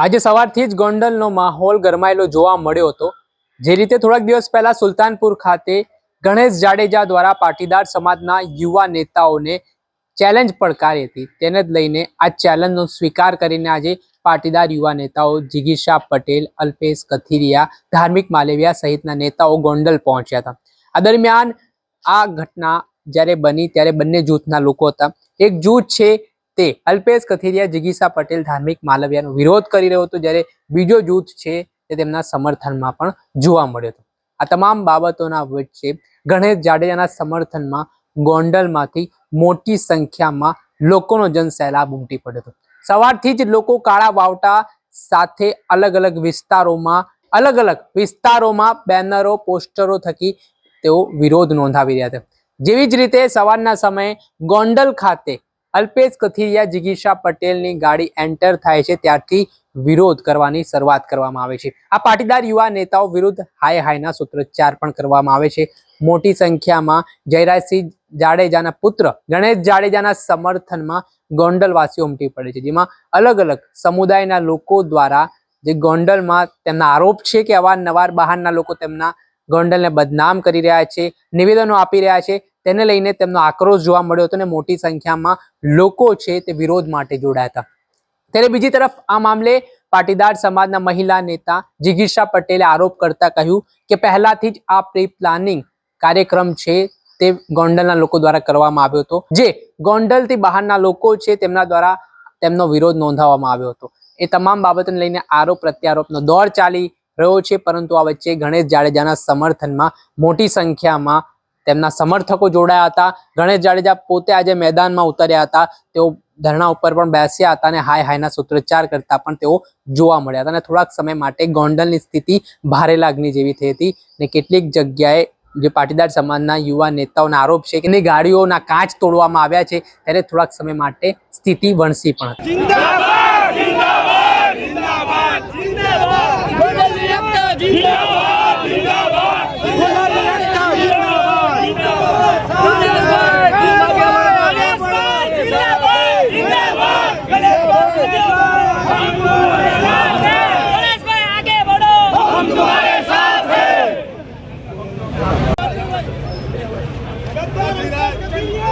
આજે સવારથી જ ગોંડલનો માહોલ ગરમાયેલો જોવા મળ્યો હતો. જે રીતે થોડાક દિવસ પહેલા સુલતાનપુર ખાતે ગણેશ જાડેજા દ્વારા પાટીદાર સમાજના યુવા નેતાઓને ચેલેન્જ પડકારી હતી. તેને જ લઈને આ ચેલેન્જનો સ્વીકાર કરીને આજે પાટીદાર યુવા નેતાઓ જિગીશા પટેલ, અલ્પેશ કથિરિયા, ધાર્મિક માલેવિયા સહિતના નેતાઓ ગોંડલ પહોંચ્યા હતા. આ દરમિયાન આ ઘટના જ્યારે બની ત્યારે બંને જૂથના લોકો હતા. એક જૂથ છે તે અલ્પેશ કથિરિયા જિગીસા પટેલ ધાર્મિક માલવિયાનો વિરોધ કરી રહ્યો હતો જ્યારે બીજો જૂથ છે તે તેમના સમર્થનમાં પણ જોવા મળ્યો હતો. આ તમામ બાબતોના વચ્ચે ગણેશ જાડેજાના સમર્થનમાં ગોંડલમાંથી મોટી સંખ્યામાં લોકોનો જનસેલાબ ઉમટી પડ્યો હતો. સવારથી જ લોકો કાળા વાવટા સાથે અલગ અલગ વિસ્તારોમાં, અલગ અલગ વિસ્તારોમાં બેનરો, પોસ્ટરો થકી તેઓ વિરોધ નોંધાવી રહ્યા હતા. જેવી જ રીતે સવારના સમયે ગોંડલ ખાતે અલ્પેશ કથિરિયા જિગીશા પટેલની ગાડી એન્ટર થાય છે. ત્યારથી વિરોધ કરવાની શરૂઆત કરવામાં આવે છે. આ પાટીદાર યુવા નેતાઓ વિરુદ્ધ હાય હાયના સૂત્રોચ્ચાર પણ કરવામાં આવે છે. મોટી સંખ્યામાં જયરાજસિંહ જાડેજાના પુત્ર, ગણેશ જાડેજાના સમર્થનમાં ગોંડલવાસીઓ ઉમટી પડે છે. જેમાં અલગ અલગ સમુદાયના લોકો દ્વારા જે ગોંડલમાં તેમના આરોપ છે કે અવારનવાર બહારના લોકો તેમના ગોંડલને બદનામ કરી રહ્યા છે, નિવેદનો આપી રહ્યા છે તેને લઈને તેમનો આક્રોશ જોવા મળ્યો હતો અને મોટી સંખ્યામાં લોકો છે તે વિરોધ માટે જોડાયા હતા. ત્યારે બીજી તરફ આ મામલે પાટીદાર સમાજના મહિલા નેતા જિગીશા પટેલે આરોપ કરતા કહ્યું કે પહેલાથી જ આ પ્રી પ્લાનિંગ કાર્યક્રમ છે તે ગોંડલના લોકો દ્વારા કરવામાં આવ્યો હતો. જે ગોંડલથી બહારના લોકો છે તેમના દ્વારા તેમનો વિરોધ નોંધાવવામાં આવ્યો હતો. એ તમામ બાબતોને લઈને આરોપ પ્રત્યારોપનો દોર ચાલી રહ્યો છે, પરંતુ આ વચ્ચે ગણેશ જાડેજાના સમર્થનમાં મોટી સંખ્યામાં તેમના સમર્થકો જોડાયા હતા. ગણેશ જાડેજા પોતે આજે મેદાનમાં ઉતર્યા હતા. તેઓ ધરણા ઉપર પણ બેસ્યા હતા અને હાય હાયના સૂત્રોચ્ચાર કરતા પણ તેઓ જોવા મળ્યા હતા અને થોડાક સમય માટે ગોંડલની સ્થિતિ ભારે લાગણી જેવી થઈ હતી ને કેટલીક જગ્યાએ જે પાટીદાર સમાજના યુવા નેતાઓના આરોપ છે કે ગાડીઓના કાચ તોડવામાં આવ્યા છે, ત્યારે થોડાક સમય માટે સ્થિતિ વણસી પણ હતી. Virat!